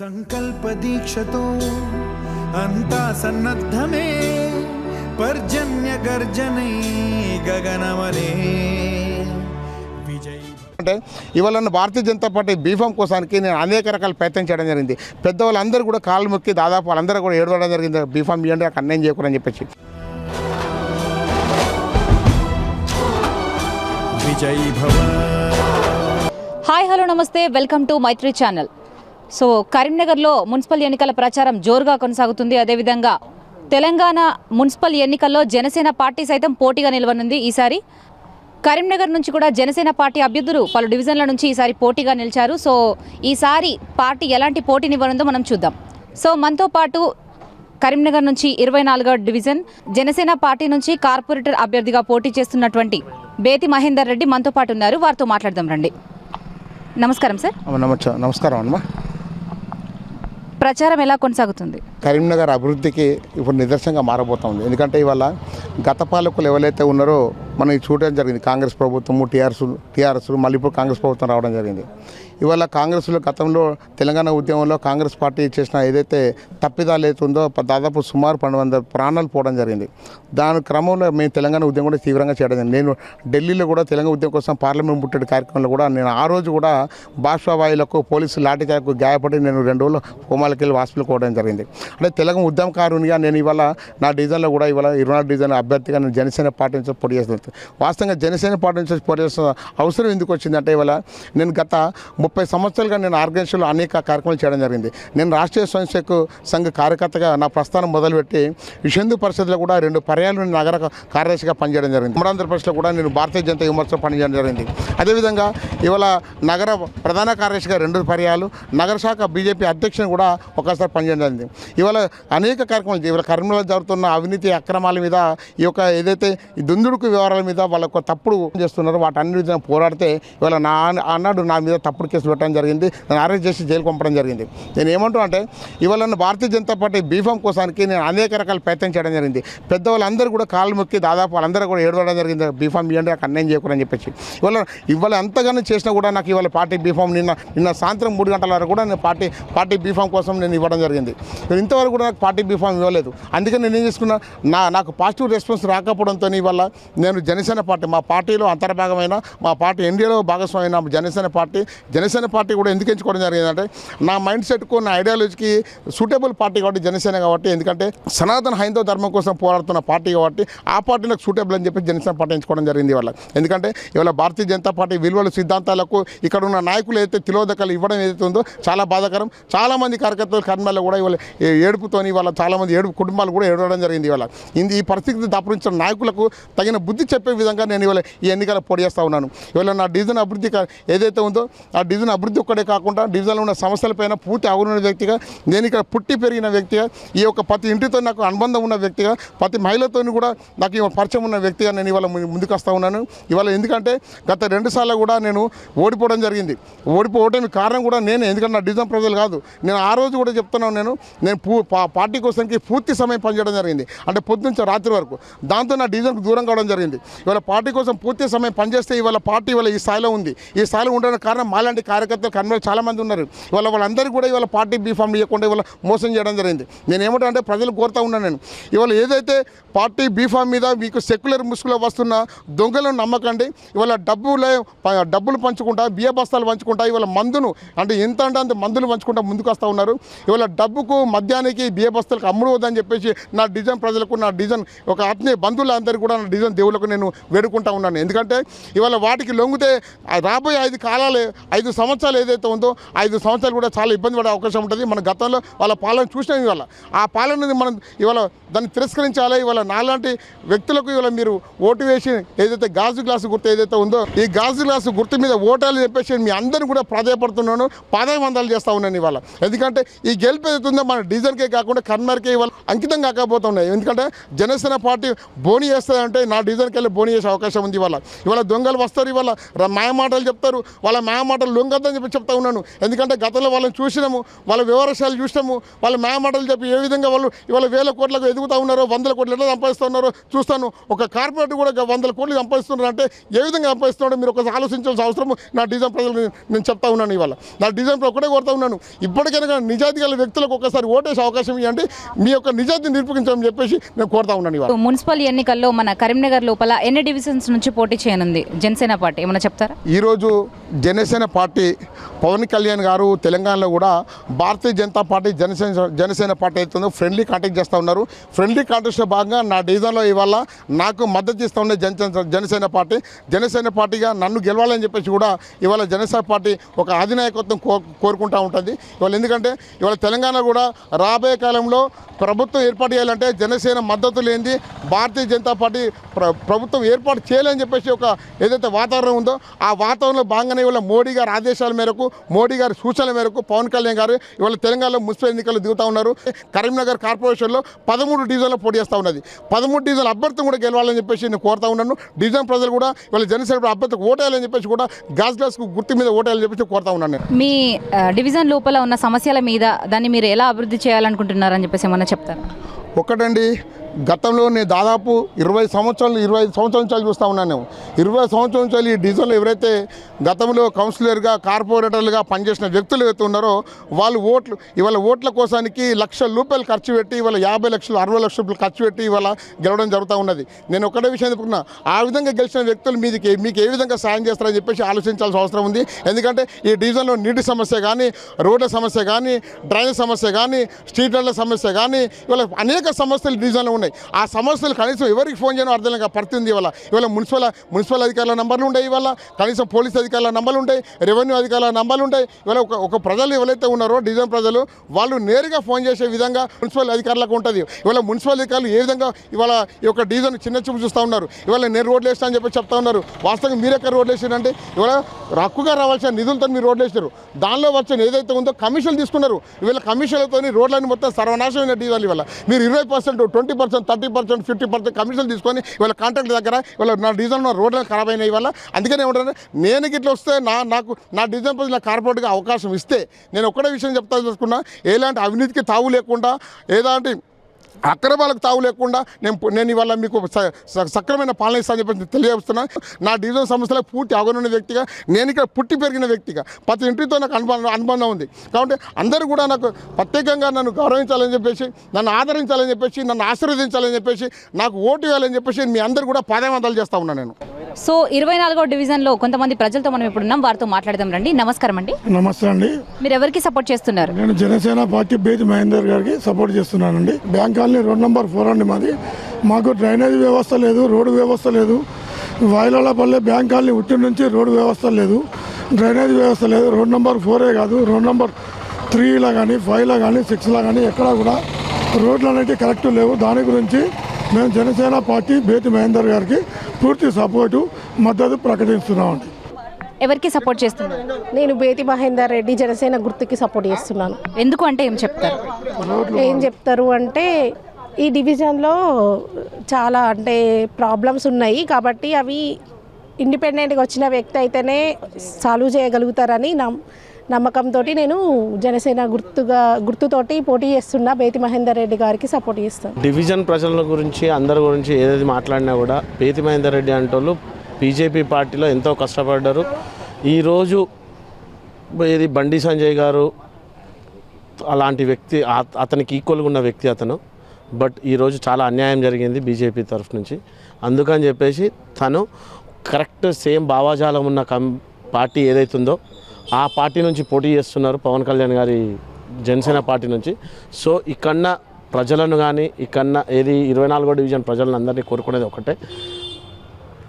సంకల్ప దీక్షతో అంతా సన్నద్ధమే పర్జన్య గర్జనై గగనమనే విజయ్. అంటే ఇవాళ Bharatiya Janata party B form కోసానికి నేను అనేక రకాల ప్రయత్నం చేయడం జరిగింది. పెద్దవాళ్ళందరూ కూడా కాళ్ళు మొక్కి దాదాపు వాళ్ళందరూ కూడా ఏడవడం జరిగింది. బీఫామ్ ఇవ్వండి నాకు అన్యాయం చేయకూడదని చెప్పేసి. విజయ్ భవ. హాయ్ హలో నమస్తే. Welcome to Maitri channel. So కరీంనగర్లో మున్సిపల్ ఎన్నికల ప్రచారం జోరుగా కొనసాగుతుంది. అదేవిధంగా తెలంగాణ మున్సిపల్ ఎన్నికల్లో జనసేన పార్టీ సైతం పోటీగా నిలవనుంది ఈసారి. కరీంనగర్ నుంచి కూడా జనసేన పార్టీ అభ్యర్థులు పలు డివిజన్ల నుంచి ఈసారి పోటీగా నిలిచారు. సో ఈసారి పార్టీ ఎలాంటి పోటీనివ్వనుందో మనం చూద్దాం. సో మనతో పాటు కరీంనగర్ నుంచి ఇరవై నాలుగవ డివిజన్ జనసేన పార్టీ నుంచి కార్పొరేటర్ అభ్యర్థిగా పోటీ చేస్తున్నటువంటి బేతి మహేందర్ రెడ్డి మనతో పాటు ఉన్నారు. వారితో మాట్లాడదాం రండి. నమస్కారం సార్. నమస్కారం అమ్మా. ప్రచారం ఎలా కొనసాగుతుంది? కరీంనగర్ అభివృద్ధికి ఇప్పుడు నిదర్శనంగా మారబోతోంది ఎందుకంటే ఇవాళ గత పాలకులు ఎవరైతే ఉన్నారో మనం చూడడం జరిగింది. కాంగ్రెస్ ప్రభుత్వము టీఆర్ఎస్ టీఆర్ఎస్ మళ్ళీ ఇప్పుడు కాంగ్రెస్ ప్రభుత్వం రావడం జరిగింది. ఇవాళ కాంగ్రెస్లో గతంలో తెలంగాణ ఉద్యమంలో కాంగ్రెస్ పార్టీ చేసిన ఏదైతే తప్పిదాలు అవుతుందో దాదాపు సుమారు పన్నెండు వందల ప్రాణాలు పోవడం జరిగింది. దాని క్రమంలో మేము తెలంగాణ ఉద్యమం కూడా తీవ్రంగా చేయడం జరిగింది. నేను ఢిల్లీలో కూడా తెలంగాణ ఉద్యమం కోసం పార్లమెంట్ ముట్టడి కార్యక్రమంలో కూడా నేను ఆ రోజు కూడా భాషావాయులకు పోలీసు లాఠీచార్కు గాయపడి నేను రెండు రోజులు హోమాలకి వెళ్ళి హాస్పిటల్ పోవడం జరిగింది. అంటే తెలంగాణ ఉద్యమకారునిగా నేను ఇవాళ నా డివిజన్లో కూడా ఇవాళ ఇరవై డివిజన్ అభ్యర్థిగా నేను జనసేన పార్టీ నుంచి పోటీ చేస్తున్నాను. వాస్తవంగా జనసేన పార్టీ నుంచి పోటీ అవసరం ఎందుకు వచ్చిందంటే ఇవాళ నేను గత ముప్పై సంవత్సరాలుగా నేను ఆర్గనైజేషన్లో అనేక కార్యక్రమాలు చేయడం జరిగింది. నేను రాష్ట్రీయ స్వయంసేవక సంఘ కార్యకర్తగా నా ప్రస్థానం మొదలుపెట్టి విషందు పరిషత్లో కూడా రెండు పర్యాలు నేను నగర కార్యదర్శిగా పనిచేయడం జరిగింది. ఆంధ్రప్రదేశ్లో కూడా నేను భారతీయ జనతా విమర్శ పనిచేయడం జరిగింది. అదేవిధంగా ఇవాళ నగర ప్రధాన కార్యదర్శిగా రెండు పర్యాలు నగర శాఖ బీజేపీ అధ్యక్షుని కూడా ఒకసారి పనిచేయడం జరిగింది. ఇవాళ అనేక కార్యక్రమాలు ఇవాళ కర్మలో జరుగుతున్న అవినీతి అక్రమాల మీద ఈ యొక్క ఏదైతే దుందుడుకు దుందుడుకు వ్యవహారాల మీద వాళ్ళకు తప్పుడు చేస్తున్నారు. వాటన్నిటి పోరాడితే ఇవాళ నా అన్నాడు నా మీద తప్పుడు కేసులు పెట్టడం జరిగింది. నేను అరెస్ట్ చేసి జైలు పంపడం జరిగింది. నేను ఏమంటా అంటే ఇవాళ Bharatiya Janata party B form కోసానికి నేను అనేక రకాల ప్రయత్నం చేయడం జరిగింది. పెద్దవాళ్ళందరూ కూడా కాళ్ళు మొక్కి దాదాపు వాళ్ళందరూ కూడా ఏడవడం జరిగింది. బీఫామ్ ఇవ్వండి నాకు అన్యాయం చేయకూడదని చెప్పేసి. ఇవాళ ఇవాళ ఎంతగానో చేసినా కూడా నాకు ఇవాళ పార్టీ బీఫామ్ నిన్న నిన్న సాయంత్రం మూడు గంటల వరకు కూడా నేను పార్టీ పార్టీ బీఫామ్ కోసం నేను ఇవ్వడం జరిగింది. నేను ఇంతవరకు కూడా నాకు పార్టీ బీఫామ్ ఇవ్వలేదు. అందుకని నేను ఏం చేసుకున్నా నా నాకు పాజిటివ్ రెస్పాన్స్ రాకపోవడంతో ఇవాళ నేను జనసేన పార్టీ మా పార్టీలో అంతర్భాగమైన మా పార్టీ ఎన్డీఏలో భాగస్వామైన జనసేన పార్టీ జనసేన పార్టీ కూడా ఎందుకు ఎంచుకోవడం జరిగిందంటే నా మైండ్ సెట్కు నా ఐడియాలజీకి సూటబుల్ పార్టీ కాబట్టి జనసేన కాబట్టి ఎందుకంటే సనాతన హైందవ ధర్మం కోసం పోరాడుతున్న పార్టీ కాబట్టి ఆ పార్టీ నాకు సూటబుల్ అని చెప్పి జనసేన పార్టీ ఎంచుకోవడం జరిగింది ఇవాళ. ఎందుకంటే ఇవాళ భారతీయ జనతా పార్టీ విలువల సిద్ధాంతాలకు ఇక్కడ ఉన్న నాయకులు ఏదైతే తిలోదకాలు ఇవ్వడం ఏదైతే ఉందో చాలా బాధాకరం. చాలామంది కార్యకర్తలు కర్మల్లో కూడా ఇవాళ ఏడుపుతోని ఇవాళ చాలామంది ఏడుపు కుటుంబాలు కూడా ఏడవడం జరిగింది ఇవాళ. ఇది ఈ పరిస్థితిని దాపురించిన నాయకులకు తగిన బుద్ధి చెప్పే విధంగా నేను ఇవాళ ఈ ఎన్నికల పొడి చేస్తూ ఉన్నాను. ఇవాళ నా డివిజన్ అభివృద్ధి కా- ఏదైతే ఉందో ఆ డివిజన్ అభివృద్ధి ఒక్కడే కాకుండా డివిజన్లో ఉన్న సమస్యలపైన పూర్తి అవగాహన వ్యక్తిగా నేను ఇక్కడ పుట్టి పెరిగిన వ్యక్తిగా ఈ యొక్క ప్రతి ఇంటితో నాకు అనుబంధం ఉన్న వ్యక్తిగా ప్రతి మహిళతో కూడా నాకు పరిచయం ఉన్న వ్యక్తిగా నేను ఇవాళ ము- ముందుకు వస్తూ ఉన్నాను. ఇవాళ ఎందుకంటే గత రెండు సార్లు కూడా నేను ఓడిపోవడం జరిగింది. ఓడిపోవడానికి కారణం కూడా నేను ఎందుకంటే నా డివిజన్ ప్రజలు కాదు. నేను ఆ రోజు కూడా చెప్తున్నాను నేను నేను పూ పా- పార్టీ కోసానికి పూర్తి సమయం పనిచేయడం జరిగింది. అంటే పొద్దునుంచి రాత్రి వరకు. దాంతో నా డివిజన్కు దూరం కావడం జరిగింది. ఇవాళ పార్టీ కోసం పూర్తి సమయం పనిచేస్తే ఇవాళ పార్టీ ఇవాళ ఈ స్థాయిలో ఉంది. ఈ స్థాయిలో ఉండడానికి కారణం మాలాంటి కార్యకర్తలు కన్వీనర్ చాలామంది ఉన్నారు. ఇవాళ వాళ్ళందరికీ కూడా ఇవాళ పార్టీ బీఫామ్ ఇవ్వకుండా ఇవాళ మోసం చేయడం జరిగింది. నేను ఏమంటా అంటే ప్రజలు కోరుతా ఉన్నాను నేను. ఇవాళ ఏదైతే పార్టీ బీఫామ్ మీద మీకు సెక్యులర్ ముసుగులో వస్తున్న దొంగలను నమ్మకండి. ఇవాళ డబ్బులే డబ్బులు పంచుకుంటా బియ్య బస్తాలు పంచుకుంటా ఇవాళ మందును అంటే ఎంత అంటే అంత మందులు పంచుకుంటా ముందుకు వస్తూ ఉన్నారు. ఇవాళ డబ్బుకు మద్యానికి బియ్య బస్తాలకు అమ్ముడు వద్దని చెప్పేసి నా డిజైన్ ప్రజలకు నా డిజైన్ ఒక ఆత్మీయ బంధువులందరికీ కూడా నా డిజైన్ దేవులకు నేను వేడుకుంటా ఉన్నాను. ఎందుకంటే ఇవాళ వాటికి లొంగితే రాబోయే ఐదు కాలాలు ఐదు సంవత్సరాలు ఏదైతే ఉందో ఐదు సంవత్సరాలు కూడా చాలా ఇబ్బంది పడే అవకాశం ఉంటుంది. మన గతంలో వాళ్ళ పాలన చూసినాం ఇవాళ. ఆ పాలనని మనం ఇవాళ దాన్ని తిరస్కరించాలి. ఇవాళ నాలాంటి వ్యక్తులకు ఇవాళ మీరు ఓటు వేసి ఏదైతే గాజు గ్లాసు గుర్తు ఏదైతే ఉందో ఈ గాజు గ్లాసు గుర్తు మీద ఓటాలు చెప్పేసి మీ అందరిని కూడా ప్రాధాయపడుతున్నాను. పాదాయమందాలు చేస్తూ ఉన్నాను ఇవాళ. ఎందుకంటే ఈ గెలుపు ఏదైతే ఉందో మన డీజర్కే కాకుండా కన్మర్కే ఇవాళ అంకితం కాకపోతున్నాయి ఎందుకంటే జనసేన పార్టీ బోని చేస్తుందంటే నా డీజర్కి వెళ్ళి బోని చేసే అవకాశం ఉంది ఇవాళ. ఇవాళ దొంగలు వస్తారు ఇవాళ మాయమాటలు మాటలు చెప్తారు వాళ్ళ మాయమాటలు లొంగద్దని చెప్పి చెప్తా ఉన్నాను. ఎందుకంటే గతంలో వాళ్ళని చూసినాము వాళ్ళ వివరాశాలు చూసినాము వాళ్ళ మాయమాటలు చెప్పి ఏ విధంగా వాళ్ళు ఇవాళ వేల కోట్లకు ఎదుగుతా ఉన్నారో వందల కోట్లు ఎట్లా సంపాదిస్తున్నారో చూస్తాను. ఒక కార్పొరేట్ కూడా వందల కోట్లు సంపాదిస్తున్నారు అంటే ఏ విధంగా సంపాదిస్తున్నాడో మీరు ఒకసారి ఆలోచించాల్సిన అవసరం నా డిజైన్ ప్రజలు నేను చెప్తా ఉన్నాను ఇవాళ. నా డిజైన్ ఒకటే కోరుతా ఉన్నాను. ఇప్పటికైనా నిజాతి గల వ్యక్తులకు ఒకసారి ఓటేసే అవకాశం ఇవ్వండి. మీ యొక్క నిజాతిని నిరూపించమని చెప్పేసి నేను కోరుతా ఉన్నాను ఇవాళ. మున్సిపల్ ఎన్నికల్లో మన కరీంనగర్ లోపల ఎన్ని డివిజన్స్ నుంచి పోటీ చేయనుంది? జనసేన పార్టీ ఏమైనా చెప్తారా? ఈరోజు జనసేన పార్టీ పవన్ కళ్యాణ్ గారు తెలంగాణలో కూడా భారతీయ జనతా పార్టీ జనసేన జనసేన పార్టీ అవుతుందో ఫ్రెండ్లీ కాంటాక్ట్ చేస్తూ ఉన్నారు. ఫ్రెండ్లీ కాంటాక్ట్స్లో భాగంగా నా డివిజన్లో ఇవాళ నాకు మద్దతు ఇస్తూ ఉండే జనసేన జనసేన పార్టీ. జనసేన పార్టీగా నన్ను గెలవాలని చెప్పేసి కూడా ఇవాళ జనసేన పార్టీ ఒక అధినాయకత్వం కో కోరుకుంటూ ఉంటుంది. ఇవాళ ఎందుకంటే ఇవాళ తెలంగాణ కూడా రాబోయే కాలంలో ప్రభుత్వం ఏర్పాటు చేయాలంటే జనసేన మద్దతు లేనిది భారతీయ జనతా పార్టీ ప్ర ప్రభుత్వం ఏర్పాటు చేయాలని చెప్పేసి ఒక ఏదైతే వాతావరణం ఉందో ఆ వాతావరణంలో భాగంగానే ఇవాళ మోడీ గారి ఆదేశాల మేరకు మోడీ గారి సూచనల మేరకు పవన్ కళ్యాణ్ గారు ఇవాళ తెలంగాణలో మున్సిపల్ ఎన్నికలు దిగుతూ ఉన్నారు. కరీంనగర్ కార్పొరేషన్లో పదమూడు డివిజన్లో పోటీ చేస్తూ ఉన్నది. పదమూడు డివిజన్ అభ్యర్థిని కూడా గెలవాలని చెప్పేసి నేను కోరుతా ఉన్నాను. డివిజన్ ప్రజలు కూడా ఇవాళ జనసేన అభ్యర్థికి ఓటేయాలని చెప్పేసి కూడా గాజ్ గ్లాస్కు గుర్తు మీద ఓటేయాలని చెప్పేసి కోరుతా ఉన్నాను నేను. మీ డివిజన్ లోపల ఉన్న సమస్యల మీద దాన్ని మీరు ఎలా అభివృద్ధి చేయాలనుకుంటున్నారని చెప్పేసి ఏమన్నా చెప్తారా? ఒకటండి గతంలో నేను దాదాపు ఇరవై సంవత్సరాలు ఇరవై సంవత్సరాల నుంచి చూస్తూ ఉన్నాను నేను. ఇరవై సంవత్సరాల నుంచి ఈ డివిజన్లో ఎవరైతే గతంలో కౌన్సిలర్గా కార్పొరేటర్లుగా పనిచేసిన వ్యక్తులు ఏవైతే ఉన్నారో వాళ్ళు ఓట్లు ఇవాళ ఓట్ల కోసానికి లక్ష రూపాయలు ఖర్చు పెట్టి ఇవాళ యాభై లక్షలు అరవై లక్షల రూపాయలు ఖర్చు పెట్టి ఇవాళ గెలవడం జరుగుతూ ఉన్నది. నేను ఒకటే విషయం చెప్పుకున్నా ఆ విధంగా గెలిచిన వ్యక్తులు మీదికి మీకు ఏ విధంగా సాయం చేస్తారని చెప్పేసి ఆలోచించాల్సిన అవసరం ఉంది. ఎందుకంటే ఈ డివిజన్లో నీటి సమస్య కానీ రోడ్ల సమస్య కానీ డ్రైనేజ్ సమస్య కానీ స్ట్రీట్ల సమస్య కానీ ఇవాళ అనేక సమస్యలు డివిజన్లో ఉన్నాయి. ఆ సమస్యలు కనీసం ఎవరికి ఫోన్ చేయడం అర్థం లేక పడుతుంది ఇవాళ. ఇవాళ మున్సిపల్ మున్సిపల్ అధికారుల నంబర్లు ఉంటాయి ఇవాళ. కనీసం పోలీస్ అధికారుల నంబర్లు ఉంటాయి రెవెన్యూ అధికారుల నంబర్లు ఉంటాయి ఇవాళ ఒక ఒక ప్రజలు ఎవరైతే ఉన్నారో డివిజన్ ప్రజలు వాళ్ళు నేరుగా ఫోన్ చేసే విధంగా మున్సిపల్ అధికారులకు ఉంటుంది. ఇవాళ మున్సిపల్ అధికారులు ఏ విధంగా ఇవాళ ఈ యొక్క డివిజన్ చిన్న చూపు చూస్తూ ఉన్నారు. ఇవాళ నేను రోడ్లు వేస్తా అని చెప్పి చెప్తా ఉన్నారు. వాస్తవంగా మీరు ఎక్కడ రోడ్లు వేసారంటే ఇవాళ రక్కుగా రావాల్సిన నిధులతో మీరు రోడ్లు వేసారు దానిలో వచ్చిన ఏదైతే ఉందో కమిషన్లు తీసుకున్నారు. ఇవాళ కమిషన్లతో రోడ్లన్నీ మొత్తం సర్వనాశమైన డివిజన్ ఇవాళ. మీరు ఇరవై percent twenty percent thirty percent fifty percent commission తీసుకొని ఇవాళ కాంట్రాక్ట్ దగ్గర వాళ్ళ నా డివిజన్ రోడ్లు ఖరాబ్ అయినాయి వల్ల అందుకనే ఏమంటారు నేను గిట్ల వస్తే నా నాకు నా డివిజన్ ప్రజలు నా కార్పొరేట్గా అవకాశం ఇస్తే నేను ఒక్కడే విషయం చెప్తా చూసుకున్నా ఎలాంటి అవినీతికి తావు లేకుండా ఎలాంటి అక్రమాలకు తావు లేకుండా నేను నేను ఇవాళ మీకు స- స- సక్రమైన పాలన ఇస్తానని చెప్పి తెలియజేస్తున్నా. నా డివిజన్ సమస్యలో పూర్తి అవగనున్న వ్యక్తిగా నేను ఇక్కడ పుట్టి పెరిగిన వ్యక్తిగా ప్రతి ఇంటితో నాకు అనుబంధం అనుబంధం ఉంది. కాబట్టి అందరూ కూడా నాకు ప్రత్యేకంగా నన్ను గౌరవించాలని చెప్పేసి నన్ను ఆదరించాలని చెప్పేసి నన్ను ఆశీర్వదించాలని చెప్పేసి నాకు ఓటు వేయాలని చెప్పేసి మీ అందరూ కూడా పాదవంతాలు చేస్తూ ఉన్నాను నేను. సో ఇరవై నాలుగో డివిజన్లో కొంతమంది ప్రజలతో మనం ఇప్పుడు ఉన్నాం. వారితో మాట్లాడదాం రండి. నమస్కారం అండి. నమస్తే అండి. మీరు ఎవరికి సపోర్ట్ చేస్తున్నారు? నేను జనసేన పార్టీ బేతి మహేందర్ గారికి సపోర్ట్ చేస్తున్నానండి. Bank colony road number four అండి మాది. మాకు డ్రైనేజ్ వ్యవస్థ లేదు రోడ్డు వ్యవస్థ లేదు. వాయిలాలపల్లె బ్యాంక్ కాలనీ ఉట్టి నుంచి రోడ్డు వ్యవస్థ లేదు. డ్రైనేజ్ వ్యవస్థ లేదు. రోడ్ నెంబర్ ఫోరే కాదు రోడ్ నెంబర్ త్రీలో కానీ ఫైవ్లో కానీ సిక్స్లో కానీ ఎక్కడా కూడా రోడ్లు అనేవి కరెక్ట్ లేవు. దాని గురించి మేము జనసేన పార్టీ బేతి మహేందర్ గారికి పూర్తి సపోర్టు మద్దతు ప్రకటిస్తున్నామండి ఎవరికి సపోర్ట్ చేస్తున్నారు? నేను బేతి మహేందర్ రెడ్డి జనసేన గుర్తుకి సపోర్ట్ చేస్తున్నాను. ఎందుకు అంటే ఏం చెప్తారు? ఏం చెప్తారు అంటే ఈ డివిజన్లో చాలా అంటే ప్రాబ్లమ్స్ ఉన్నాయి కాబట్టి అవి ఇండిపెండెంట్గా వచ్చిన వ్యక్తి అయితేనే సాల్వ్ చేయగలుగుతారని నమ్ నమ్మకంతో నేను జనసేన గుర్తుగా గుర్తుతోటి పోటీ చేస్తున్నా. బేతి మహేందర్ రెడ్డి గారికి సపోర్ట్ చేస్తాను డివిజన్ ప్రజల గురించి అందరి గురించి ఏదేది మాట్లాడినా కూడా బేతి మహేందర్ రెడ్డి అంటోళ్ళు బీజేపీ పార్టీలో ఎంతో కష్టపడ్డారు. ఈరోజు ఇది బండి సంజయ్ గారు అలాంటి వ్యక్తి అతనికి ఈక్వల్గా ఉన్న వ్యక్తి అతను. బట్ ఈరోజు చాలా అన్యాయం జరిగింది బీజేపీ తరఫు నుంచి. అందుకని చెప్పేసి తను కరెక్ట్ సేమ్ భావాజాలం ఉన్న కం పార్టీ ఏదైతుందో ఆ పార్టీ నుంచి పోటీ చేస్తున్నారు పవన్ కళ్యాణ్ గారి జనసేన పార్టీ నుంచి. సో ఇక్కడన్న ప్రజలను కానీ ఇక్కడ ఏది ఇరవై నాలుగో డివిజన్ ప్రజలను అందరినీ కోరుకునేది ఒకటే.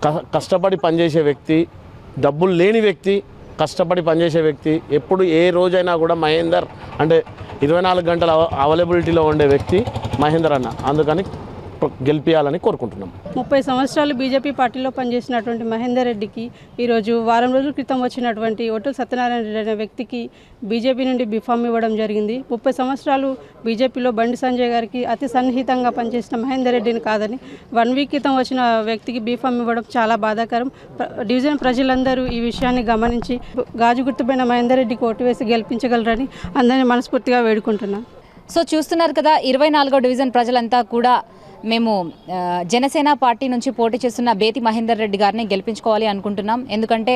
క- కష్టపడి పనిచేసే వ్యక్తి డబ్బులు లేని వ్యక్తి కష్టపడి పనిచేసే వ్యక్తి ఎప్పుడు ఏ రోజైనా కూడా మహేందర్ అంటే ఇరవై నాలుగు గంటల అవైలబిలిటీలో ఉండే వ్యక్తి మహేందర్ అన్న. అందుకని గెలిపించాలని కోరుకుంటున్నాం. ముప్పై సంవత్సరాలు బీజేపీ పార్టీలో పనిచేసినటువంటి మహేందర్ రెడ్డికి ఈరోజు వారం రోజుల క్రితం వచ్చినటువంటి ఒట్టు సత్యనారాయణ రెడ్డి అనే వ్యక్తికి బీజేపీ నుండి బిఫామ్ ఇవ్వడం జరిగింది. ముప్పై సంవత్సరాలు బీజేపీలో బండి సంజయ్ గారికి అతి సన్నిహితంగా పనిచేసిన మహేందర్ రెడ్డిని కాదని వన్ వీక్ క్రితం వచ్చిన వ్యక్తికి బీఫామ్ ఇవ్వడం చాలా బాధాకరం. డివిజన్ ప్రజలందరూ ఈ విషయాన్ని గమనించి గాజు గుర్తుపైన మహేందర్ రెడ్డికి ఓటు వేసి గెలిపించగలరని అందరినీ మనస్ఫూర్తిగా వేడుకుంటున్నాను సో చూస్తున్నారు కదా ఇరవై నాలుగో డివిజన్ ప్రజలంతా కూడా మేము జనసేన పార్టీ నుంచి పోటీ చేస్తున్న బేతి మహేందర్ రెడ్డి గారిని గెలిపించుకోవాలి అనుకుంటున్నాం. ఎందుకంటే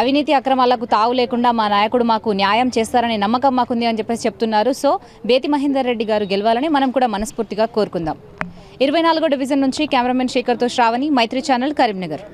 అవినీతి అక్రమాలకు తావు లేకుండా మా నాయకుడు మాకు న్యాయం చేస్తారనే నమ్మకం మాకుంది అని చెప్పేసి చెప్తున్నారు. సో బేతి మహేందర్ రెడ్డి గారు గెలవాలని మనం కూడా మనస్ఫూర్తిగా కోరుకుందాం. ఇరవై నాలుగో డివిజన్ నుంచి కెమెరామెన్ శేఖర్తో శ్రావణి మైత్రి ఛానల్ కరీంనగర్.